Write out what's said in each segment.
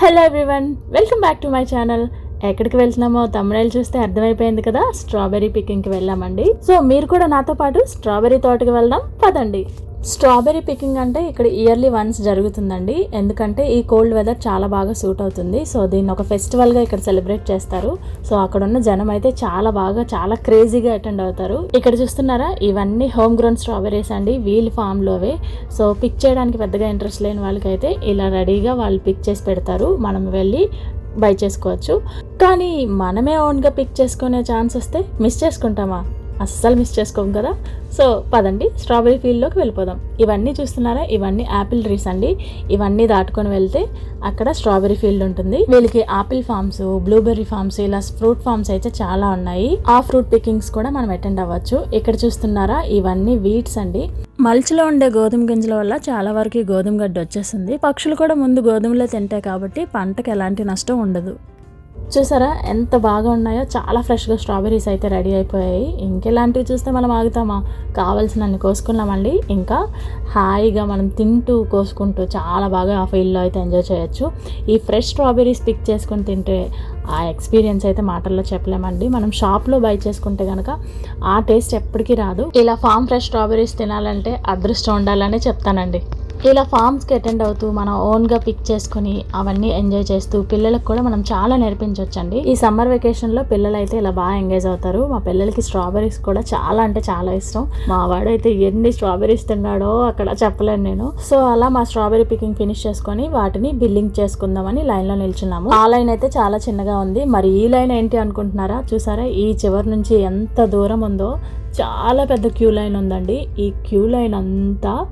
Hello everyone welcome back to my channel ఎక్కడికి వెళ్తున్నామో తమిళ చూస్తే అర్థమైపోయింది కదా స్ట్రాబెరీ పికింగ్కి వెళ్ళామండి. సో మీరు కూడా నాతో పాటు స్ట్రాబెరీ తోటకి వెళ్దాం పదండి. స్ట్రాబెర్రీ పికింగ్ అంటే ఇక్కడ ఇయర్లీ వన్స్ జరుగుతుందండి. ఎందుకంటే ఈ కోల్డ్ వెదర్ చాలా బాగా సూట్ అవుతుంది. సో దీన్ని ఒక ఫెస్టివల్గా ఇక్కడ సెలబ్రేట్ చేస్తారు. సో అక్కడ ఉన్న జనం అయితే చాలా బాగా చాలా క్రేజీగా అటెండ్ అవుతారు. ఇక్కడ చూస్తున్నారా? ఇవన్నీ హోమ్ గ్రోన్ స్ట్రాబెరీస్ అండి. వీల్ ఫామ్లోవే. సో పిక్ చేయడానికి పెద్దగా ఇంట్రెస్ట్ లేని వాళ్ళకైతే ఇలా రెడీగా వాళ్ళు పిక్ చేసి పెడతారు. మనం వెళ్ళి బై చేసుకోవచ్చు. కానీ మనమే ఓన్గా పిక్ చేసుకునే ఛాన్స్ వస్తే మిస్ చేసుకుంటామా? అస్సలు మిస్ చేసుకోం కదా? సో పదండి స్ట్రాబెరీ ఫీల్డ్లోకి వెళ్ళిపోదాం. ఇవన్నీ చూస్తున్నారా? ఇవన్నీ యాపిల్ ట్రీస్ అండి. ఇవన్నీ దాటుకొని వెళ్తే అక్కడ స్ట్రాబెరీ ఫీల్డ్ ఉంటుంది. వీళ్ళకి ఆపిల్ ఫార్మ్స్ బ్లూబెర్రీ ఫార్మ్స్ ఇలా ఫ్రూట్ ఫార్మ్స్ అయితే చాలా ఉన్నాయి. ఆ ఫ్రూట్ పికింగ్స్ కూడా మనం అటెండ్ అవ్వచ్చు. ఇక్కడ చూస్తున్నారా? ఇవన్నీ వీట్స్ అండి. మల్చిలో ఉండే గోధుమ గింజల వల్ల చాలా వరకు గోధుమ గడ్డి వచ్చేస్తుంది పక్షులు కూడా ముందు గోధుమలో తింటాయి కాబట్టి పంటకు ఎలాంటి నష్టం ఉండదు. చూసారా? ఎంత బాగా ఉన్నాయో? చాలా ఫ్రెష్గా స్ట్రాబెర్రీస్ అయితే రెడీ అయిపోయాయి. ఇంకెలాంటివి చూస్తే మనం ఆగుతామా? కావాల్సినన్ని కోసుకున్నామండి ఇంకా హాయిగా మనం తింటూ కోసుకుంటూ చాలా బాగా ఆ ఫీల్డ్లో అయితే ఎంజాయ్ చేయొచ్చు. ఈ ఫ్రెష్ స్ట్రాబెర్రీస్ పిక్ చేసుకుని తింటే ఆ ఎక్స్పీరియన్స్ అయితే మాటల్లో చెప్పలేమండి. మనం షాప్లో బై చేసుకుంటే కనుక ఆ టేస్ట్ ఎప్పటికీ రాదు. ఇలా ఫామ్ ఫ్రెష్ స్ట్రాబెర్రీస్ తినాలంటే అదృష్టం ఉండాలనే చెప్తానండి. ఇలా ఫామ్స్కి అటెండ్ అవుతూ మనం ఓన్గా పిక్ చేసుకుని అవన్నీ ఎంజాయ్ చేస్తూ పిల్లలకు కూడా మనం చాలా నేర్పించవచ్చండి ఈ సమ్మర్ వెకేషన్లో పిల్లలు అయితే ఇలా బాగా ఎంగేజ్ అవుతారు. మా పిల్లలకి స్ట్రాబెరీస్ కూడా చాలా అంటే చాలా ఇష్టం. మా వాడైతే ఎన్ని స్ట్రాబెరీస్ తిన్నాడో అక్కడ చెప్పలేను నేను. సో అలా మా స్ట్రాబెరీ పికింగ్ ఫినిష్ చేసుకొని వాటిని బిల్లింగ్ చేసుకుందామని లైన్లో నిల్చున్నాము. ఆ లైన్ అయితే చాలా చిన్నగా ఉంది. మరి ఈ లైన్ ఏంటి అనుకుంటున్నారా? చూసారా? ఈ చివరి నుంచి ఎంత దూరం ఉందో చాలా పెద్ద క్యూ లైన్ ఉందండి. ఈ క్యూ లైన్ అంతా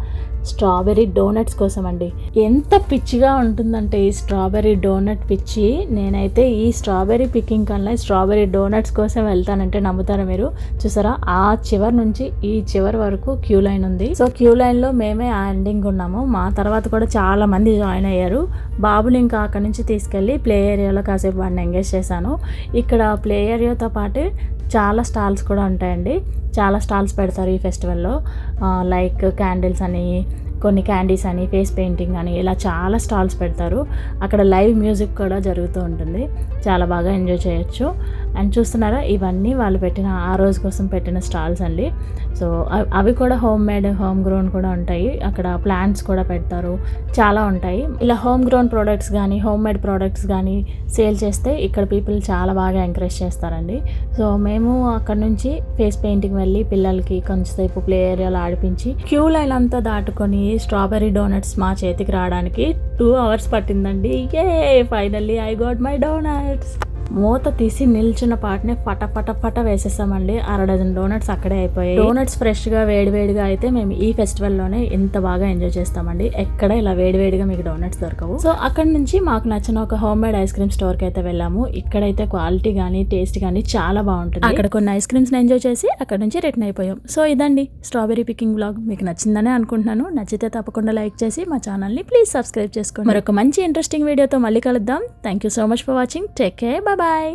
స్ట్రాబెర్రీ డోనట్స్ కోసం అండి ఎంత పిచ్చిగా ఉంటుందంటే ఈ స్ట్రాబెర్రీ డోనట్ పిచ్చి. నేనైతే ఈ స్ట్రాబెర్రీ పికింగ్ కన్నా స్ట్రాబెర్రీ డోనట్స్ కోసం వెళ్తానంటే నమ్ముతారా మీరు? చూసారా? ఆ చివరి నుంచి ఈ చివరి వరకు క్యూ లైన్ ఉంది. సో క్యూ లైన్లో మేమే ఆ ఎండింగ్ ఉన్నాము. మా తర్వాత కూడా చాలా మంది జాయిన్ అయ్యారు. బాబుని ఇంకా అక్కడి నుంచి తీసుకెళ్ళి ప్లే ఏరియాలో కాసేపు వాడిని ఎంగేజ్ చేశాను. ఇక్కడ ప్లే ఏరియాతో పాటు చాలా స్టాల్స్ కూడా ఉంటాయండి. చాలా స్టాల్స్ పెడతారు ఈ ఫెస్టివల్లో. లైక్ క్యాండిల్స్ అని కొన్ని క్యాండీస్ అని ఫేస్ పెయింటింగ్ అని ఇలా చాలా స్టాల్స్ పెడతారు. అక్కడ లైవ్ మ్యూజిక్ కూడా జరుగుతూ ఉంటుంది. చాలా బాగా ఎంజాయ్ చేయొచ్చు. అండ్ చూస్తున్నారా ఇవన్నీ వాళ్ళు పెట్టిన ఆ రోజు కోసం పెట్టిన స్టాల్స్ అండి. సో అవి కూడా హోమ్ మేడ్ హోమ్ గ్రోన్ కూడా ఉంటాయి. అక్కడ ప్లాంట్స్ కూడా పెడతారు. చాలా ఉంటాయి. ఇలా హోమ్ గ్రోన్ ప్రోడక్ట్స్ కానీ హోమ్ మేడ్ ప్రోడక్ట్స్ కానీ సేల్ చేస్తే ఇక్కడ పీపుల్ చాలా బాగా ఎంకరేజ్ చేస్తారండి. సో మేము అక్కడ నుంచి ఫేస్ పెయింటింగ్ వెళ్ళి పిల్లలకి కొంచెంసేపు ప్లే ఏరియాలో ఆడిపించి క్యూ లైన్ అంతా దాటుకొని స్ట్రాబెర్రీ డోనట్స్ మా చేతికి రావడానికి టూ అవర్స్ పట్టిందండి. ఏ finally I got my doughnuts. మూత తీసి నిల్చున్న పాటనే ఫట ఫట ఫట వేసేసామండి. అర డజన్ డోనట్స్ అక్కడే అయిపోయాయి. డోనట్స్ ఫ్రెష్గా వేడివేడిగా అయితే మేము ఈ ఫెస్టివల్లోనే ఇంత బాగా ఎంజాయ్ చేస్తామండి. ఎక్కడ ఇలా వేడివేడిగా మీకు డోనట్స్ దొరకవు. సో అక్కడ నుంచి మాకు నచ్చిన ఒక హోమ్ మేడ్ ఐస్ క్రీమ్ స్టోర్కి అయితే వెళ్ళాము. ఇక్కడైతే క్వాలిటీ కానీ టేస్ట్ కానీ చాలా బాగుంటుంది. అక్కడ కొన్ని ఐస్ క్రీమ్స్ ఎంజాయ్ చేసి అక్కడ నుంచి రిటర్న్ అయిపోయాం. సో ఇదండి. స్ట్రాబెరీ పికింగ్ బ్లాగ్ మీకు నచ్చిందనే అనుకుంటున్నాను. నచ్చితే తప్పకుండా లైక్ చేసి మా ఛానల్ని ప్లీజ్ సబ్స్క్రైబ్ చేసుకోండి. మరొక మంచి ఇంట్రెస్టింగ్ వీడియోతో మళ్ళీ కలుద్దాం. Thank you so much for watching take care bye bye